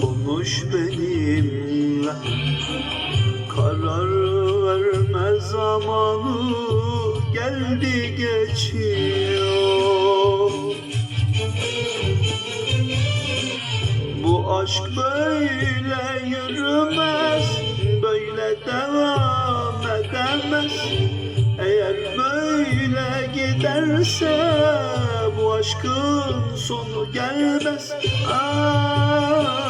Konuş düşme Karar verme zamanı geldi geçiyor. Bu aşk böyle yürümez Böyle devam edemez. Eğer böyle giderse Bu aşkın sonu gelmez. Ah,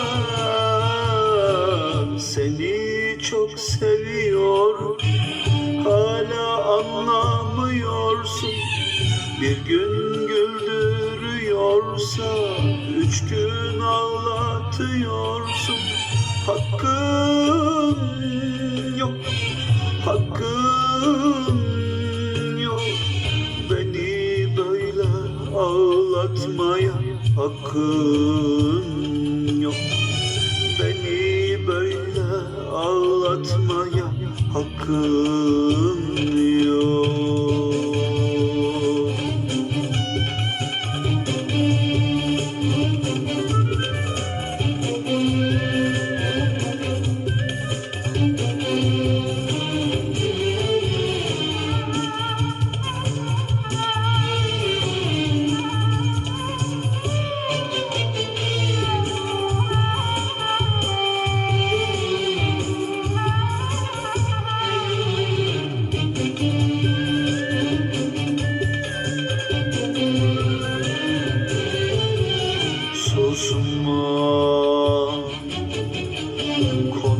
Seviyorum Hala anlamıyorsun. Bir gün güldürüyorsa Üç gün ağlatıyorsun. Hakkın yok Hakkın yok. Beni böyle ağlatmaya Hakkın Hakkın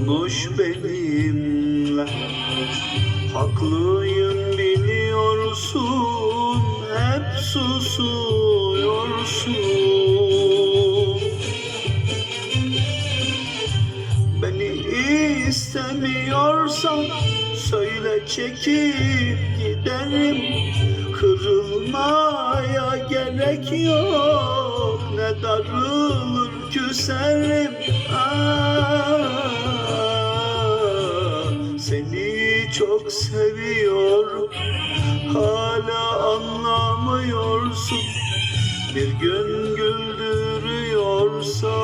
Konuş benimle. Haklıyım biliyorsun. Hep susuyorsun. Beni istemiyorsan Söyle çekip giderim. Kırılmaya gerek yok. Ne darılır küserim. Ah, Seni çok seviyorum. Hala anlamıyorsun. Bir gün güldürüyorsa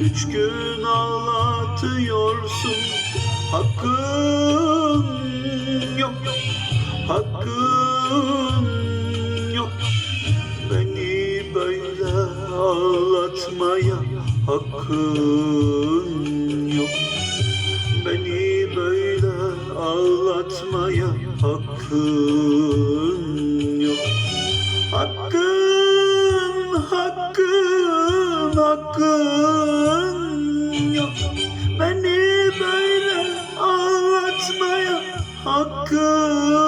Üç gün ağlatıyorsun. Hakkın yok. Hakkın yok. Beni böyle ağlatmaya Hakkın yok ağlatmaya Hakkın yok. Hakkın, hakkın, hakkın yok. Beni böyle ağlatmaya hakkın